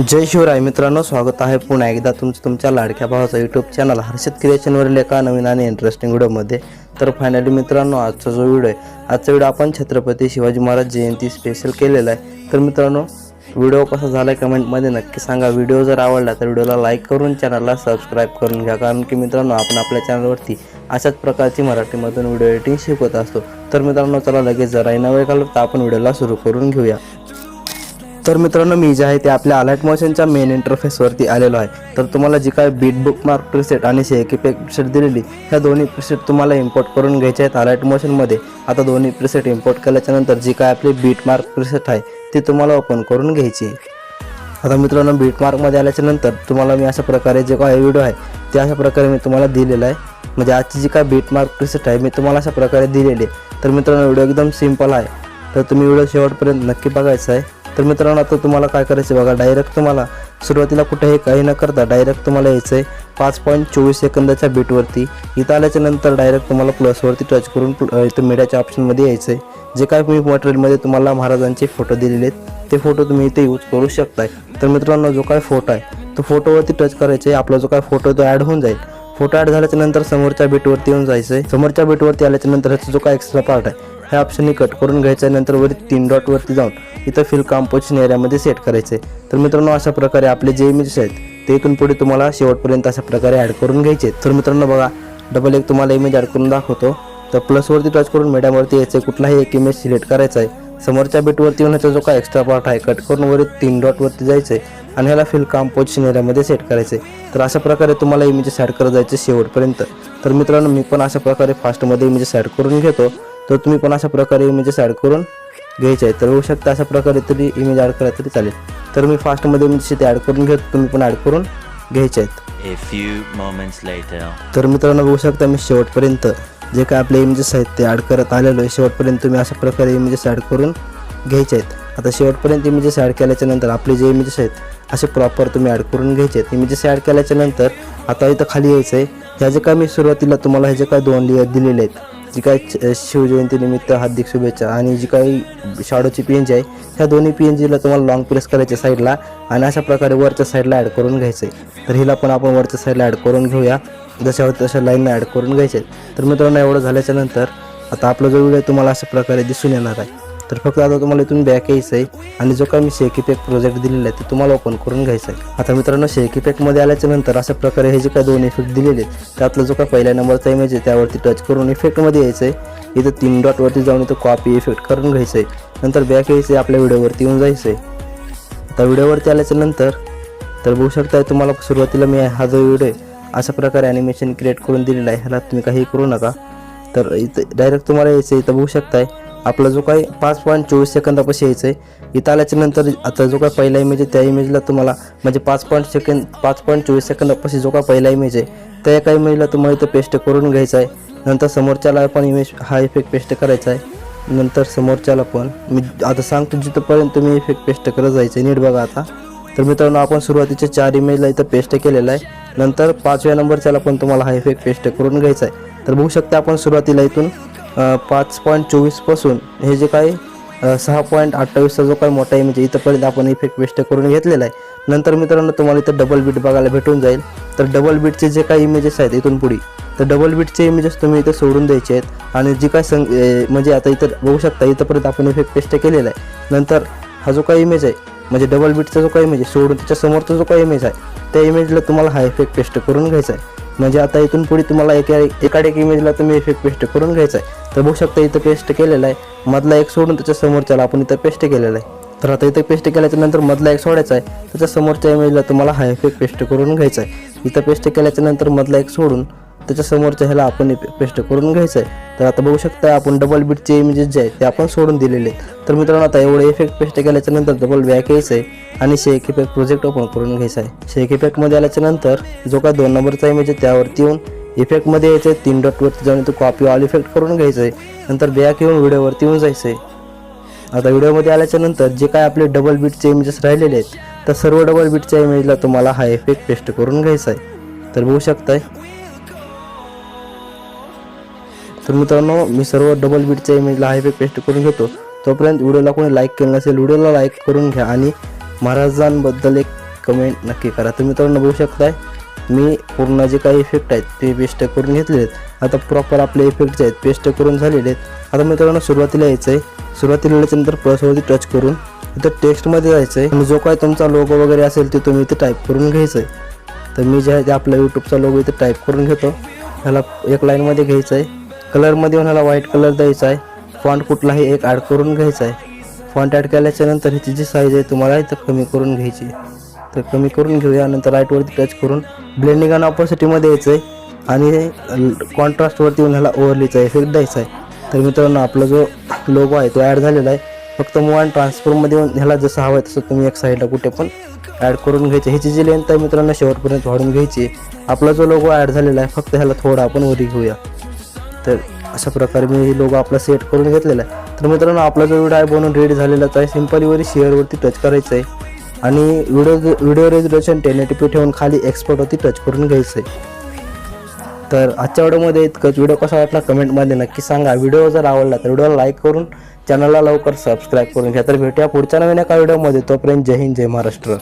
जय शिवराय मित्रांनो स्वागत आहे पुन्हा एकदा तुमचं तुमच्या लाडक्या भावाचा यूट्यूब चॅनल हर्षद क्रिएशनवरील एका नवीन आणि इंटरेस्टिंग व्हिडिओमध्ये तर फायनली मित्रांनो आजचा जो व्हिडिओ आहे आजचा व्हिडिओ आपण छत्रपती शिवाजी महाराज जयंती स्पेशल केलेला आहे. तर मित्रांनो व्हिडिओ कसा झाला आहे कमेंटमध्ये नक्की सांगा. व्हिडिओ जर आवडला तर व्हिडिओला लाईक करून चॅनलला सबस्क्राईब करून घ्या. कारण की मित्रांनो आपण आपल्या चॅनलवरती अशाच प्रकारची मराठीमधून व्हिडिओ एडिटिंग शिकवत असतो. तर मित्रांनो चला लगेच जरा नवे घालू तर आपण व्हिडिओला सुरू करून घेऊया. तर मित्रांनो मी जे आहे ते आपल्या अलाइट मोशनच्या मेन इंटरफेसवरती आलेलो आहे. तर तुम्हाला जी काय बीट बुक मार्क प्रिसेट आणि शेकी पेक प्रिसेट दिलेली ह्या दोन्ही प्रिसेट तुम्हाला इम्पोर्ट करून घ्यायचे आहेत अलाइट मोशनमध्ये आता दोन्ही प्रिसेट इम्पोर्ट केल्याच्यानंतर जी काय आपली बीट मार्क प्रिसेट आहे ती तुम्हाला ओपन करून घ्यायची आहे. आता मित्रांनो बीट मार्कमध्ये आल्याच्यानंतर तुम्हाला मी अशा प्रकारे जे काय व्हिडिओ आहे ते अशा प्रकारे मी तुम्हाला दिलेला आहे. म्हणजे आजची जी काय बीट मार्क प्रिसेट आहे मी तुम्हाला अशा प्रकारे दिलेली आहे. तर मित्रांनो व्हिडिओ एकदम सिंपल आहे. तर तुम्ही व्हिडिओ शेवटपर्यंत नक्की बघायचा आहे. तर मित्रांनो आता तुम्हाला काय करायचं आहे बघा डायरेक्ट तुम्हाला सुरुवातीला कुठेही काही न करता डायरेक्ट तुम्हाला यायचं आहे पाच पॉईंट चोवीस सेकंदाच्या बीटवरती इथं आल्याच्यानंतर डायरेक्ट तुम्हाला प्लसवरती टच करून इथं मीडियाच्या ऑप्शनमध्ये यायचं आहे जे काय मी मटेरियलमध्ये तुम्हाला महाराजांचे फोटो दिलेले आहेत ते फोटो तुम्ही इथे यूज करू शकताय. तर मित्रांनो जो काय फोटो आहे तो फोटोवरती टच करायचे आपला जो काय फोटो तो ॲड होऊन जाईल. फोटो ॲड झाल्याच्यानंतर समोरच्या बीटवरती येऊन जायचं आहे समोरच्या बीटवरती आल्याच्यानंतर ह्याचा जो काय एक्स्ट्रा पार्ट आहे ह्या ऑप्शनने कट करून घ्यायचं आहे. नंतर वरी तीन डॉटवरती जाऊन इथं फिल कॉम्पोजिशन एरियामध्ये सेट करायचं आहे तर मित्रांनो अशा प्रकारे आपले जे इमेजेस आहेत ते इथून पुढे तुम्हाला शेवटपर्यंत अशा प्रकारे ॲड करून घ्यायचे तर मित्रांनो बघा डबल एक तुम्हाला इमेज ॲड करून दाखवतो. तर प्लसवरती टच करून मीडियमवरती यायचं आहे. कुठलाही एक इमेज सिलेक्ट करायचा आहे. समोरच्या बीटवरती येऊन ह्याचा जो काय एक्स्ट्रा पार्ट आहे कट करून वरी तीन डॉटवरती जायचं आहे आणि ह्याला फिल कॉम्पोजिशन एरियामध्ये सेट करायचं आहे तर अशा प्रकारे तुम्हाला इमेजेस ॲड करत जायचे शेवटपर्यंत. तर मित्रांनो मी पण अशा प्रकारे फास्टमध्ये इमेजेस ॲड करून घेतो. तर तुम्ही पण अशा प्रकारे इमेजेस ॲड करून घ्यायचे आहे तर होऊ शकतं अशा प्रकारे तरी इमेज ॲड करा तरी चालेल. तर मी फास्टमध्ये इमेजेस इथे ॲड करून घेतो तुम्ही पण ॲड करून घ्यायचे आहेत. तर मित्रांनो बघू शकता मी शेवटपर्यंत जे काय आपले इमेजेस आहेत ते ॲड करत आलेलो आहे. शेवटपर्यंत तुम्ही अशा प्रकारे इमेजेस ॲड करून घ्यायचे आहेत. आता शेवटपर्यंत इमेजेस ॲड केल्याच्यानंतर आपले जे इमेजेस आहेत असे प्रॉपर तुम्ही ॲड करून घ्यायचे आहेत. इमेजेस ॲड केल्याच्यानंतर आता इथं खाली यायचं आहे ह्या जे काय मी सुरुवातीला तुम्हाला हे जे काय दोन लेअर दिलेले आहेत जी काय शिवजयंतीनिमित्त हार्दिक शुभेच्छा आणि जी काही शाडोची पी एन जी आहे ह्या दोन्ही पी एन जीला तुम्हाला लॉंग प्रेस करायच्या साईडला आणि अशा प्रकारे वरच्या साईडला ॲड करून घ्यायचं. आहे तर हिला पण आपण वरच्या साईडला ॲड करून घेऊया. जशा हवं तशा लाईनला ॲड करून घ्यायचे तर मित्रांनो एवढं झाल्याच्यानंतर आता आपला जो व्हिडिओ तुम्हाला अशा प्रकारे दिसून येणार आहे. तर फक्त आता तुम्हाला इथून बॅक यायचं आहे. आणि जो काय मी शेकी पॅक प्रोजेक्ट दिलेला आहे ते तुम्हाला ओपन करून घ्यायचं आहे. आता मित्रांनो शेकी पॅकमध्ये आल्याच्यानंतर अशा प्रकारे हे जे काय दोन इफेक्ट दिलेले आहेत त्यातला जो काय पहिल्या नंबरचा इमेज आहे त्यावरती टच करून इफेक्टमध्ये यायचं आहे. इथं तीन डॉटवरती जाऊन इथं कॉपी इफेक्ट करून घ्यायचं आहे. नंतर बॅक यायचं आहे आपल्या व्हिडिओवरती येऊन जायचं आहे. आता व्हिडिओवरती आल्याच्यानंतर तर बघू शकताय तुम्हाला सुरुवातीला मी हा जो व्हिडिओ आहे अशा प्रकारे ॲनिमेशन क्रिएट करून दिलेला आहे. ह्याला तुम्ही काही करू नका. तर इथं डायरेक्ट तुम्हाला यायचं आहे इथं बघू शकताय. आपला जो काही पाच पॉईंट चोवीस सेकंदापाशी यायचं आहे इथं आल्याच्यानंतर आता जो काय पहिला इमेज आहे त्या इमेजला तुम्हाला म्हणजे पाच पॉईंट सेकंद पाच पॉईंट चोवीस सेकंदापाशी जो काय पहिला इमेज आहे त्या एका इमेजला तुम्हाला इथं पेस्ट करून घ्यायचा आहे. नंतर समोरच्याला पण इमेज हा इफेक्ट पेस्ट करायचा आहे. नंतर समोरच्याला पण. मी आता सांगतो जिथंपर्यंत तुम्ही इफेक्ट पेस्ट करत जायचं आहे नीट बघा आता. तर मित्रांनो आपण सुरुवातीच्या चार इमेजला इथं पेस्ट केलेला आहे. नंतर पाचव्या नंबरच्याला पण तुम्हाला हा इफेक्ट पेस्ट करून घ्यायचा आहे. तर बघू शकता आपण सुरुवातीला इथून पाच पॉईंट चोवीसपासून हे जे काही सहा पॉईंट अठ्ठावीसचा जो काही मोठा इमेज आहे म्हणजे इथंपर्यंत आपण इफेक्ट पेस्ट करून घेतलेला आहे. नंतर मित्रांनो तुम्हाला इथं डबल बीट बघायला भेटून जाईल. तर डबल बीटचे जे काही इमेजेस आहेत इथून पुढे तर डबल बीटचे इमेजेस तुम्ही इथं सोडून द्यायचे आहेत. आणि जी काय संग म्हणजे आता इथं बघू शकता इथंपर्यंत आपण इफेक्ट पेस्ट केलेला आहे. नंतर हा जो काही इमेज आहे म्हणजे डबल बीटचा जो काही इमेज आहे सोडून त्याच्यासमोरचा जो काही इमेज आहे त्या इमेजला तुम्हाला हा इफेक्ट पेस्ट करून घ्यायचा आहे. म्हणजे आता इथून पुढे तुम्हाला एका एकाड एक इमेजला तुम्ही इफेक्ट पेस्ट करून घ्यायचा आहे. तर बघू शकता इथं पेस्ट केलेला आहे. मधला एक सोडून त्याच्या समोरच्याला आपण इथं पेस्ट केलेला आहे. तर आता इथं पेस्ट केल्याच्यानंतर मधला एक सोडायचा आहे. त्याच्या समोरच्या इमेजला तुम्हाला हा इफेक्ट पेस्ट करून घ्यायचा आहे. इथं पेस्ट केल्याच्यानंतर मधला एक सोडून त्याच्या समोरच्या ह्याला आपण पेस्ट करून घ्यायचं आहे तर आता बघू शकता आपण डबल बीटचे इमेजेस जे आहेत ते आपण सोडून दिलेले तर मित्रांनो आता एवढे इफेक्ट पेस्ट केल्याच्यानंतर डबल बॅक यायचं आहे आणि शेक इफेक्ट प्रोजेक्ट ओपन करून घ्यायचा आहे शेक इफेक्टमध्ये आल्याच्यानंतर जो काय दोन नंबरचा इमेज आहे त्यावरती येऊन इफेक्टमध्ये यायचं आहे तीन डॉटवरती जाऊन तो कॉपी ऑल इफेक्ट करून घ्यायचं आहे नंतर बॅक येऊन व्हिडिओवरती येऊन जायचं आहे आता व्हिडिओमध्ये आल्याच्यानंतर जे काय आपले डबल बीटचे इमेजेस राहिलेले आहेत तर सर्व डबल बीटच्या इमेजला तुम्हाला हा इफेक्ट पेस्ट करून घ्यायचा आहे तर बघू शकताय तर मित्रांनो मी सर्व डबल बीटच्या इमेजला हायवे पेस्ट करून घेतो. तोपर्यंत व्हिडिओला कोणी लाईक केलं नसेल व्हिडिओला लाईक करून घ्या आणि महाराजांबद्दल एक कमेंट नक्की करा. तुम्ही मित्रांनो बघू शकताय मी पूर्ण जे काही इफेक्ट आहेत ते पेस्ट करून घेतलेले आहेत. आता प्रॉपर आपले इफेक्ट जे आहेत पेस्ट करून झालेले आहेत. आता मित्रांनो सुरुवातीला यायचं आहे सुरुवातीला याच्यानंतर प्लसवरती टच करून इथं टेक्स्टमध्ये जायचं आहे आणि जो काय तुमचा लोगो वगैरे असेल ते तुम्ही इथे टाईप करून घ्यायचं आहे तर मी जे आहे ते आपल्या यूट्यूबचा लोगो इथे टाईप करून घेतो. ह्याला एक लाईनमध्ये घ्यायचं आहे कलरमध्ये येऊन ह्याला व्हाईट कलर द्यायचा आहे. फॉन्ट कुठलाही एक ॲड करून घ्यायचा आहे. फॉन्ट ॲड केल्याच्यानंतर ह्याची जी साईज आहे तुम्हाला इथं कमी करून घ्यायची आहे. तर कमी करून घेऊया. नंतर राईटवरती टच करून ब्लेंडिंग आणि ऑपॉसिटीमध्ये यायचं आहे आणि कॉन्ट्रास्टवरती उन्हाला ह्याला ओव्हरलीचा इफेक्ट द्यायचा आहे. तर मित्रांनो आपला जो लोगो आहे तो ॲड झालेला आहे. फक्त मूव ट्रान्सफरमध्ये ट्रान्सफॉर्ममध्ये येऊन ह्याला जसं हवं आहे तसं तुम्ही एक साईडला कुठे पण ॲड करून घ्यायचे. ह्याची जी लेंथ आहे मित्रांनो शेवटपर्यंत वाढून घ्यायची आपला जो लोगो ॲड झालेला आहे फक्त ह्याला थोडा आपण वरी घेऊया. तर अशा प्रकारे मी लोगो आपला सेट करून घेतलेला आहे. तर मित्रांनो आपला जो व्हिडिओ आहे बनवून रेडी झालेलाच आहे. सिम्पलीवरी शेअरवरती टच करायचं आहे. आणि video video resolution ten eighty P ठेवून खाली एक्सपर्टवरती टच करून घ्यायचं आहे. तर आजच्या व्हिडिओमध्ये इतकंच. व्हिडिओ कसा वाटला कमेंटमध्ये नक्की सांगा. व्हिडिओ जर आवडला तर व्हिडिओला लाईक करून चॅनलला लवकर सबस्क्राईब करून घ्या. तर भेटूया पुढच्या नवीन एका व्हिडिओमध्ये तोपर्यंत जय हिंद जय महाराष्ट्र.